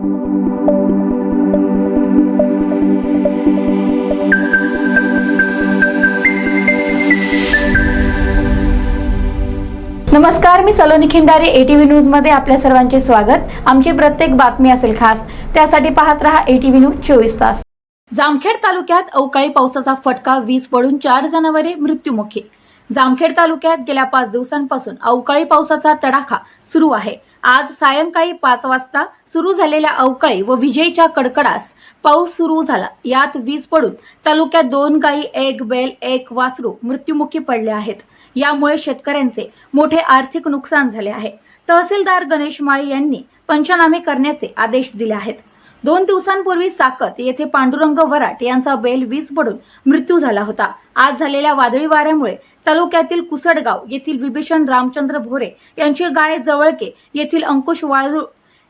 नमस्कार मी सलोनी खिंडारे एटीव्ही न्यूजमध्ये आपल्या सर्वांचे स्वागत. आमची प्रत्येक बातमी असेल खास त्यासाठी पाहत रहा एटीव्ही न्यूज चोवीस तास. जामखेड तालुक्यात अवकाळी पावसाचा फटका वीज पडून चार जनावरे मृत्युमुखी जामखेड तालुक्यात गेल्या पाच दिवसांपासून अवकाळी पावसाचा तडाखा सुरू आहे. आज सायंकाळी पाच वाजता सुरू झालेल्या अवकाळी व विजेच्या कडकडास पाऊस सुरू झाला. यात वीज पडून तालुक्यात दोन गायी एक बैल एक वासरू मृत्युमुखी पडले आहेत. यामुळे शेतकऱ्यांचे मोठे आर्थिक नुकसान झाले आहे. तहसीलदार गणेश माळी यांनी पंचनामे करण्याचे आदेश दिले आहेत. दोन दिवसांपूर्वी साकत येथे पांडुरंग वराट यांचा बैल वीज पडून मृत्यू झाला होता. आज झालेल्या वादळी वाऱ्यामुळे तालुक्यातील कुसडगाव येथील विभीषण रामचंद्र भोरे यांची गाय जवळके येथील अंकुश वाळू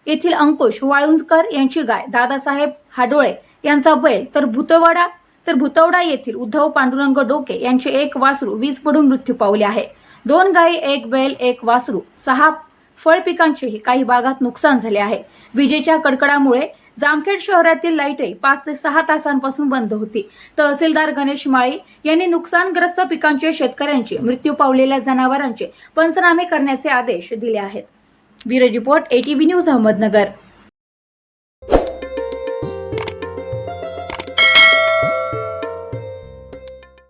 येथील अंकुश वाळुंजकर यांची गाय दादासाहेब हाडोळे यांचा बैल तर भूतवाडा तर भुतवडा येथील उद्धव पांडुरंग डोके यांचे एक वासरू वीज पडून मृत्यू पावले आहे. दोन गायी एक बैल एक वासरू सहा फळ पिकांचेही काही भागात नुकसान झाले आहे. विजेच्या कडकडामुळे जामखेड शहरातील लाईटे पाच ते सहा तासांपासून बंद होती. तहसीलदार गणेश माळी यांनी नुकसानग्रस्त पिकांचे शेतकऱ्यांचे मृत्यू पावलेल्या जनावरांचे पंचनामे करण्याचे आदेश दिले आहेत. Bureau report ATV news Ahmednagar.